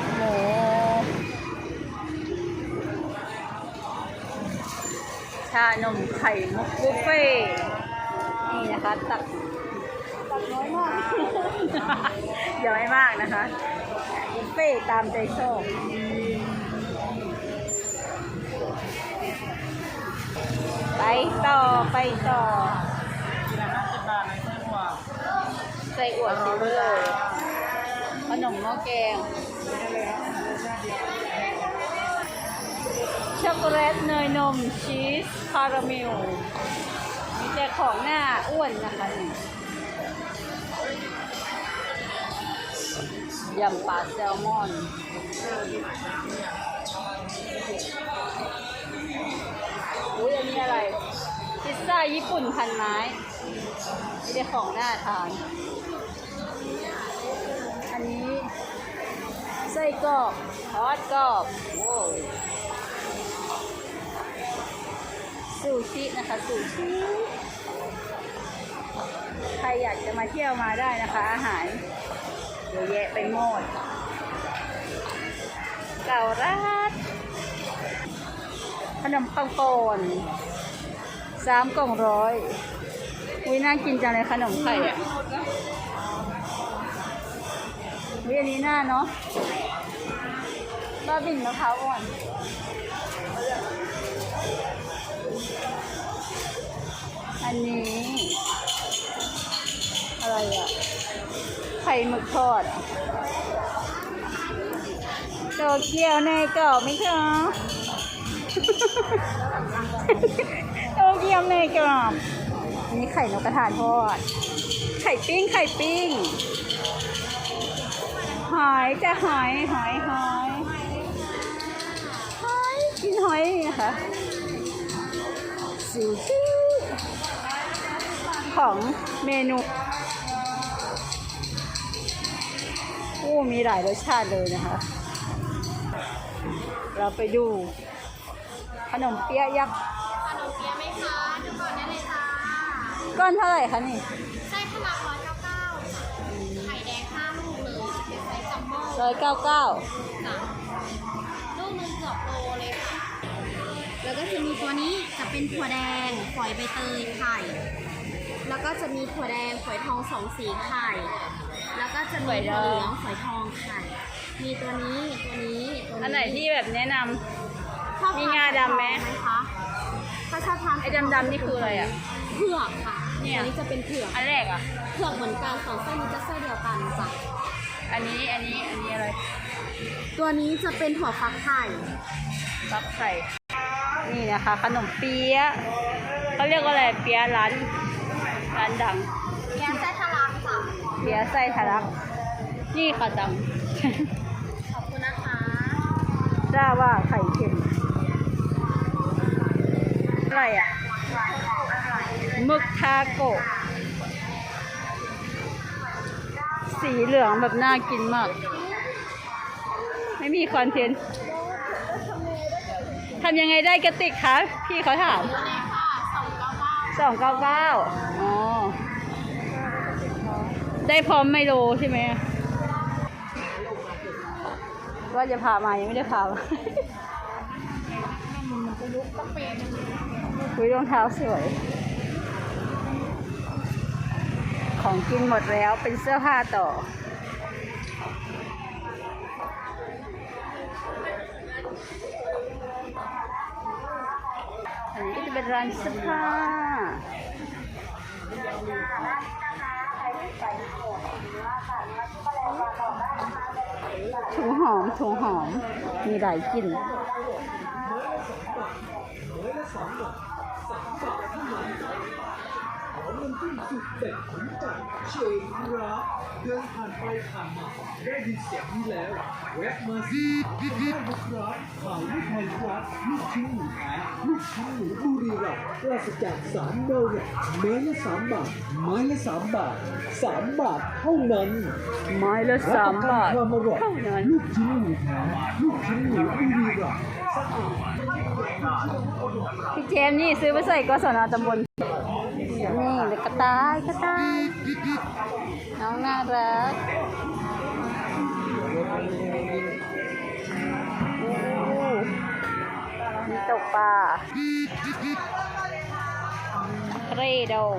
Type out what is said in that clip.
ปหมูชานมไข่มุกบุฟเฟ่ต์นี่นะคะตักตักน้อยมากเดี๋ยวไม่มากนะคะบุฟเฟ่ต์ตามใจชอบไปต่อไปต่อทีละห้าสิบบาทในไส้หัวใส่อวดซิเวอร์ ขนมหม้อแกงช็อกโกแลตเนยนมชีสคาราเมลมีแต่ของหน้าอ้วนนะคะนี่ยำปลาแซลมอนอุ้ยอันนี้อะไร พิซซ่าญี่ปุ่นพันไม้มีแต่ของหน้าทาน ส้กรอกทอดกรอบโว้วซูชินะคะซูชิใครอยากจะมาเที่ยวมาได้นะคะ อาหารเยอะแยะไปหมดเก่ารัดขนมปังปอนสามกล่องร้อยวิน่ากินจังเลยขนมไข่อะวิอันนี้น่าเนาะ บ้าบิ่นมะพร้าวอ่อนอันนี้ อะไรอะ ไข่หมึกทอดอะโตเกียวในกรอบไหมคะโตเกียวในกรอบอันนี้ไข่นกกระทาทอด ไข่ปิ้ง ไข่ปิ้ง หอยจะหอย หอยหอยห อยกินหอยนะคะซูชิของเมนูโอ้มีหลายรสชาติเลยนะคะ เราไปดู ขนมเปี๊ยะยักษ์ขนมเปี๊ยะไหมคะดูก่อนได้เลยค่ะ ก้อนเท่าไหร่คะนี่ไส้ทะลักร้อยเก้าเก้าไข่แดงห้าลูกเลยเป็นไซส์จัมโบ้ร้อยเก้าเก้าจ้ะลูกหนึงเกือบโลเลยค่ะ แล้วก็จะมีตัวนี้จะเป็นถั่วแดงฝอยใบเตยไข่ แล้วก็จะมีถั่วแดงฝอยทองสองสีไข่ แล้วก็จะมีถั่วเหลืองฝอยทองไข่ มีตัวนี้ตัวนี้ตัวนี้อันไหนที่แบบแนะนำ ชอบมีงาดำไหมทานคะถ้าชอบทานไอ้ดำๆนี่คืออะไรอะเผือกค่ะเนี่ย อันนี้จะเป็นเผือก อันแรกอะ เผือกเหมือนกันสองไส้นี้จะไส้เดียวกันจ้ะอันนี้อันนี้อันนี้อะไรตัวนี้จะเป็นถั่วฟักไข่ ฟักไข่ นี่นะคะ ขนมเปี๊ยะเขาเรียกว่าอะไรเปี๊ยะร้านร้านดังแกงไส้ทะลักค่ะเปี๊ยะไส้ทะลัก นี่ค่ะดังขอบคุณนะคะทราบว่าไข่เค็มอะไรอะหมึกทาโกะสีเหลืองแบบน่ากินมาก ไม่มีคอนเทนต์ทำยังไงได้กระติกคะพี่เขาถามตัวนี้ค่ะสองเก้าเก้าสองเก้าเก้าอ๋อ ได้พร้อมไมโลใช่ไหมว่าจะพามายังไม่ได้พามาคุยรองเท้าสวย ของกินหมดแล้วเป็นเสื้อผ้าต่อ เป็นร้านเสื้อผ้าถุงหอมถุงหอม มีหลายกลิ่นเด็ดขนจัดเชงครับ เดินผ่านไปผ่านมาได้ยินเสียงนี้แล้วแวะมาสิกันได้นะครับขายลูกไทยครับลูกชิ้นหมูแท้ลูกชิ้นหมูบุรีรัมย์ปราศจากสารเบลล์เม้ละสามบาทไม้ละสามบาทสามบาทเท่านั้นไม้ละสามบาทเท่านั้นลูกชิ้นหมูแท้ลูกชิ้นหมูบุรีรัมย์พี่เจมนี่ซื้อไปใส่กศนตำบลนี่เด็กกระต่ายกระต่าย น้องน่ารักมีตกปลาเรดง